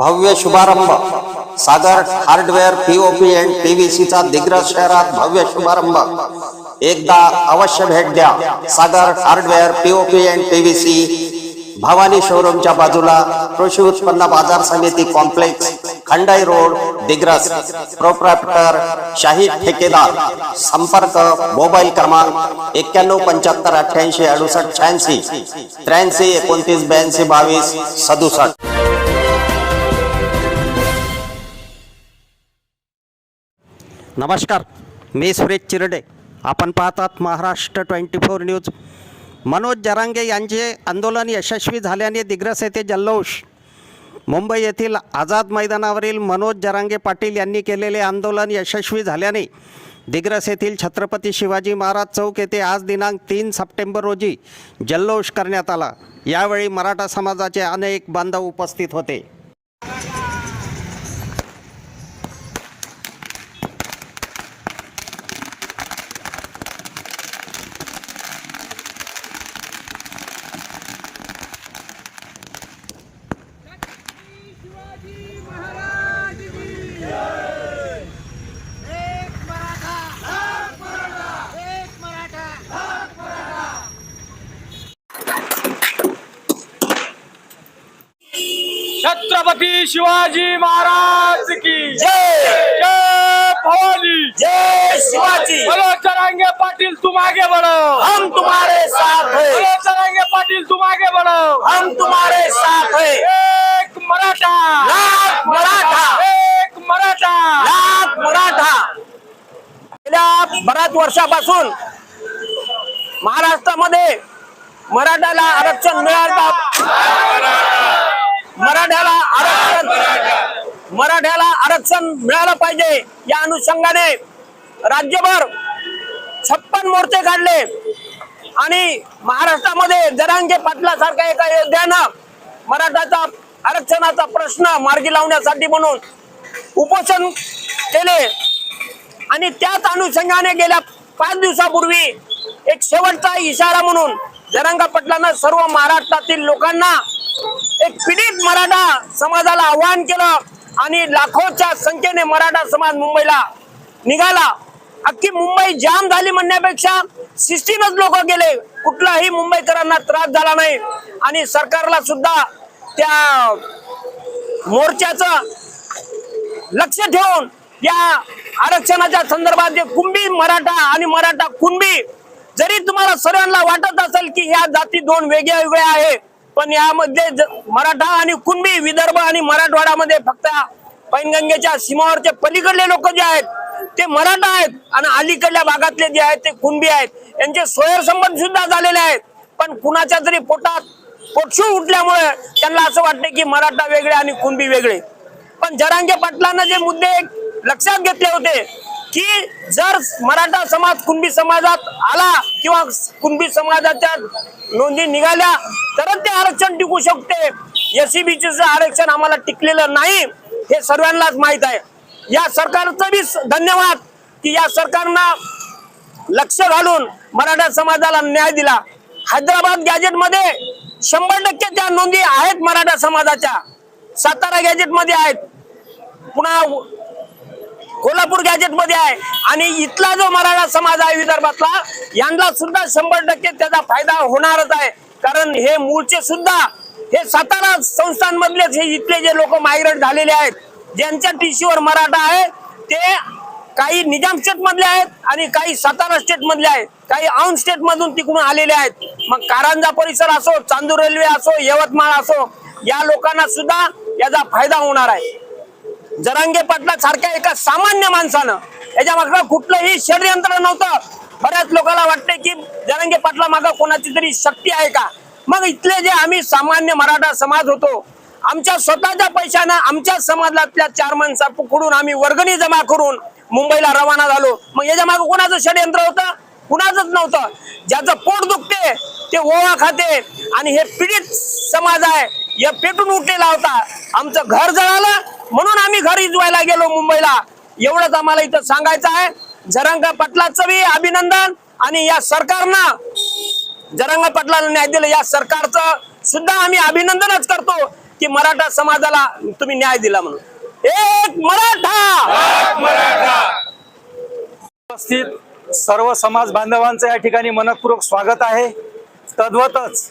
भव्य शुभारंभ. Sagar hardware POP and पीव्हीसीचा दिग्रज शहरात भव्य शुभारंभ. एकदा अवश्य भेट द्या. Sagar hardware POP and PVC Bhavani शोरूमच्या बाजूला कृषी उत्पन्न बाजार समिती complex Khandai road Digras. Proprietor Shahid Thekedar. संपर्क मोबाईल क्रमांक एक्क्याण्णव पंच्याहत्तर अठ्ठ्याऐंशी अडुसष्ट शहाऐंशी त्र्याऐंशी एकोणतीस ब्याऐंशी बावीस सदुसष्ट. नमस्कार मी सुरेश चिरडे. आपण पाहतात Maharashtra twenty four news. Manoj Jarange यांचे आंदोलन यशस्वी झाल्याने दिग्रस येथे जल्लोष. मुंबई येथील आझाद मैदानावरील मनोज जरांगे पाटील यांनी केलेले आंदोलन यशस्वी झाल्याने दिग्रस येथील छत्रपती शिवाजी महाराज चौक येथे आज दिनांक तीन सप्टेंबर रोजी जल्लोष करण्यात आला. यावेळी मराठा समाजाचे अनेक बांधव उपस्थित होते शिवाजी महाराज की जय एक मराठा लाख मराठा एक मराठा लाख मराठा छत्रपती शिवाजी महाराज की जय! जय भवानी! जय शिवाजी! बोलो चरांगे पाटील तुम आगे बढ़ो। हम तुम्हारे साथ बोलो हैं चरांगे पाटील तुम आगे बढ़ो। हम तुम्हारे साथ हैं। एक मराठा। लाख मराठा। एक मराठा। लाख मराठा। गेल्या बऱ्याच वर्षापासून महाराष्ट्रामध्ये मराठ्याला आरक्षण मिळालं. मराठ्याला आरक्षण. मराठ्याला आरक्षण मिळालं पाहिजे या अनुषंगाने राज्यभर छप्पन मोर्चे काढले. आणि महाराष्ट्रामध्ये जरांगे पाटलासारख्या एका योद्ध्यानं मराठाचा आरक्षणाचा प्रश्न मार्गी लावण्यासाठी म्हणून उपोषण केले. आणि त्याच अनुषंगाने गेल्या पाच दिवसापूर्वी एक शेवटचा इशारा म्हणून जरांगा पाटलानं सर्व महाराष्ट्रातील लोकांना एक पीडित मराठा समाजाला आवाहन केलं आणि लाखोच्या संख्येने मराठा समाज मुंबईला निघाला. अख्खी मुंबई जाम झाली म्हणण्यापेक्षा सिस्टीमच लोक गेले. कुठलाही मुंबईकरांना त्रास झाला नाही. आणि सरकारला सुद्धा त्या मोर्चाचं लक्ष ठेवून या आरक्षणाच्या संदर्भात जे कुंभी मराठा आणि मराठा कुंभी जरी तुम्हाला सर्वांना वाटत असेल की ह्या जाती दोन वेगळ्या वेगळ्या आहे पण यामध्ये मराठा आणि कुणबी विदर्भ आणि मराठवाड्यामध्ये फक्त पैनगंगेच्या सीमावरचे पलीकडले लोक जे आहेत ते मराठा आहेत आणि अलीकडल्या भागातले जे आहेत ते कुणबी आहेत. यांचे सोयर संबंध सुद्धा झालेले आहेत. पण कुणाच्या तरी पोटात पोटशू उठल्यामुळे त्यांना असं वाटतं की मराठा वेगळे आणि कुणबी वेगळे. पण जरांगे पाटलांना जे मुद्दे लक्षात घेतले होते की जर मराठा समाज कुणबी समाजात आला किंवा कुणबी समाजाच्या नोंदी निघाल्या तरच ते आरक्षण टिकू शकते. एसीबीचे आरक्षण आम्हाला टिकलेलं नाही हे सर्वांनाच माहीत आहे. या सरकारचं बी धन्यवाद की या सरकारनं लक्ष घालून मराठा समाजाला न्याय दिला. हैदराबाद गॅजेटमध्ये शंभर टक्के त्या नोंदी आहेत मराठा समाजाच्या. सातारा गॅजेटमध्ये आहेत. पुन्हा कोल्हापूर गॅजेटमध्ये आहे. आणि इथला जो मराठा समाज आहे विदर्भातला यांना सुद्धा शंभर टक्के त्याचा फायदा होणारच आहे. कारण हे मूळचे सुद्धा हे सातारा संस्थांमधलेच हे इथले जे लोक मायग्रेट झालेले आहेत ज्यांच्या टीसीवर मराठा आहे ते काही निजाम स्टेट मधले आहेत आणि काही सातारा स्टेट मधले आहेत काही औंध स्टेट मधून तिकडून आलेले आहेत. मग कारंजा परिसर असो चांदूर रेल्वे असो यवतमाळ असो या लोकांना सुद्धा याचा फायदा होणार आहे. जरांगे पाटला सारख्या एका सामान्य माणसानं. याच्या मागं कुठलंही षडयंत्र नव्हतं. बऱ्याच लोकांना वाटते की जरांगे पाटला मागं कोणाची तरी शक्ती आहे का? मग इथले जे आम्ही सामान्य मराठा समाज होतो आमच्या स्वतःच्या पैशानं आमच्या समाजातल्या चार माणसा पकडून आम्ही वर्गणी जमा करून मुंबईला रवाना झालो. मग याच्या मागं कोणाचं षडयंत्र होतं? कुणाचंच नव्हतं. ज्याचं पोट दुखते ते ओवा खाते आणि हे पीडित समाज आहे या पेटून उठलेला होता. आमचं घर जळालं म्हणून आम्ही घर इजवायला गेलो मुंबईला. एवढंच आम्हाला इथं सांगायचं आहे. जरंगा पाटलाचं बी अभिनंदन आणि या सरकारनं जरंगा पाटलाला न्याय दिलं. या सरकारचं सुद्धा आम्ही अभिनंदनच करतो की मराठा समाजाला तुम्ही न्याय दिला म्हणून. एक मराठा! उपस्थित सर्व समाज बांधवांचं या ठिकाणी मनपूर्वक स्वागत आहे. तद्वतच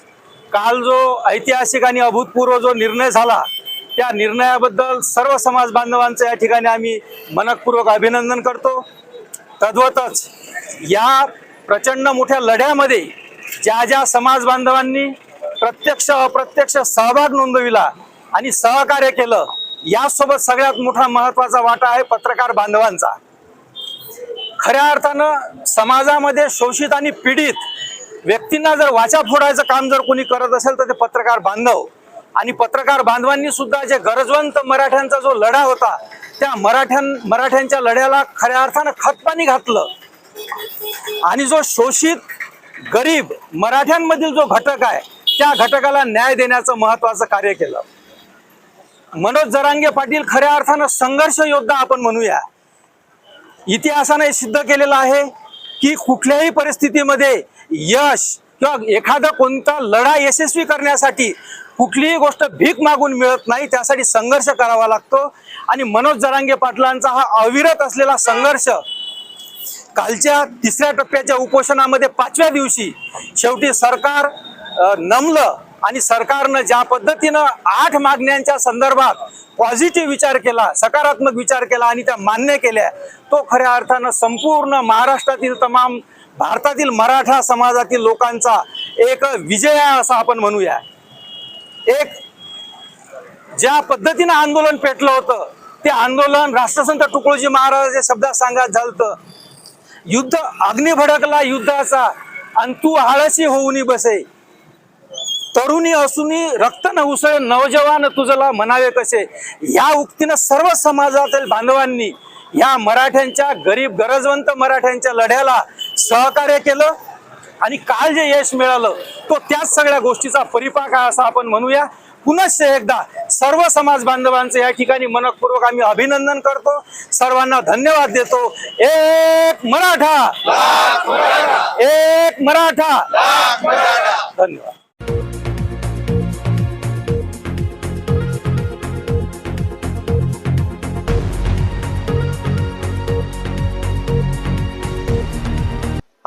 काल जो ऐतिहासिक आणि अभूतपूर्व जो निर्णय झाला त्या निर्णयाबद्दल सर्व समाज बांधवांचं या ठिकाणी आम्ही मनपूर्वक अभिनंदन करतो. तद्वतच या प्रचंड मोठ्या लढ्यामध्ये ज्या ज्या समाज बांधवांनी प्रत्यक्ष अप्रत्यक्ष सहभाग नोंदविला आणि सहकार्य केलं यासोबत सगळ्यात मोठा महत्त्वाचा वाटा आहे पत्रकार बांधवांचा. खऱ्या अर्थानं समाजामध्ये शोषित आणि पीडित व्यक्तींना जर वाचा फोडायचं काम जर कोणी करत असेल तर ते पत्रकार बांधव आणि पत्रकार बांधवांनी सुद्धा जे गरजवंत मराठ्यांचा जो लढा होता त्या मराठ्यां मराठ्यांच्या लढ्याला खऱ्या अर्थानं खतपाणी घातलं. आणि जो शोषित गरीब मराठ्यांमधील जो घटक आहे त्या घटकाला न्याय देण्याचं महत्वाचं कार्य केलं. मनोज जरांगे पाटील खऱ्या अर्थानं संघर्ष योद्धा आपण म्हणूया. इतिहासाने सिद्ध केलेलं आहे की कुठल्याही परिस्थितीमध्ये यश किंवा एखादा कोणता लढा यशस्वी करण्यासाठी कुठलीही गोष्ट भीक मागून मिळत नाही त्यासाठी संघर्ष करावा लागतो. आणि मनोज जरांगे पाटलांचा हा अविरत असलेला संघर्ष कालच्या तिसऱ्या टप्प्याच्या उपोषणामध्ये पाचव्या दिवशी शेवटी सरकार नमलं आणि सरकारनं ज्या पद्धतीनं आठ मागण्यांच्या संदर्भात पॉझिटिव्ह विचार केला सकारात्मक विचार केला आणि त्या मान्य केल्या तो खऱ्या अर्थानं संपूर्ण महाराष्ट्रातील तमाम भारतातील मराठा समाजातील लोकांचा एक विजय आहे आपण म्हणूया. एक ज्या पद्धतीनं आंदोलन पेटलं होतं ते आंदोलन राष्ट्रसंत तुकडोजी महाराजांच्या शब्दात सांगायचं झालं युद्ध अग्नी भडकला युद्धाचा आणि तू आळशी होऊनी बसे. तरुणी असूनी रक्त न उसळ नवजवान तुझला म्हणावे कसे. या उक्तीनं सर्व समाजातील बांधवांनी या मराठ्यांच्या गरीब गरजवंत मराठ्यांच्या लढ्याला सहकार्य केलं आणि काल जे यश मिळालं तो त्याच सगळ्या गोष्टीचा परिपाक आहे असं आपण म्हणूया. पुनश्च एकदा सर्व समाज बांधवांचं या ठिकाणी मनपूर्वक आम्ही अभिनंदन करतो. सर्वांना धन्यवाद देतो. एक मराठा. एक मराठा. धन्यवाद.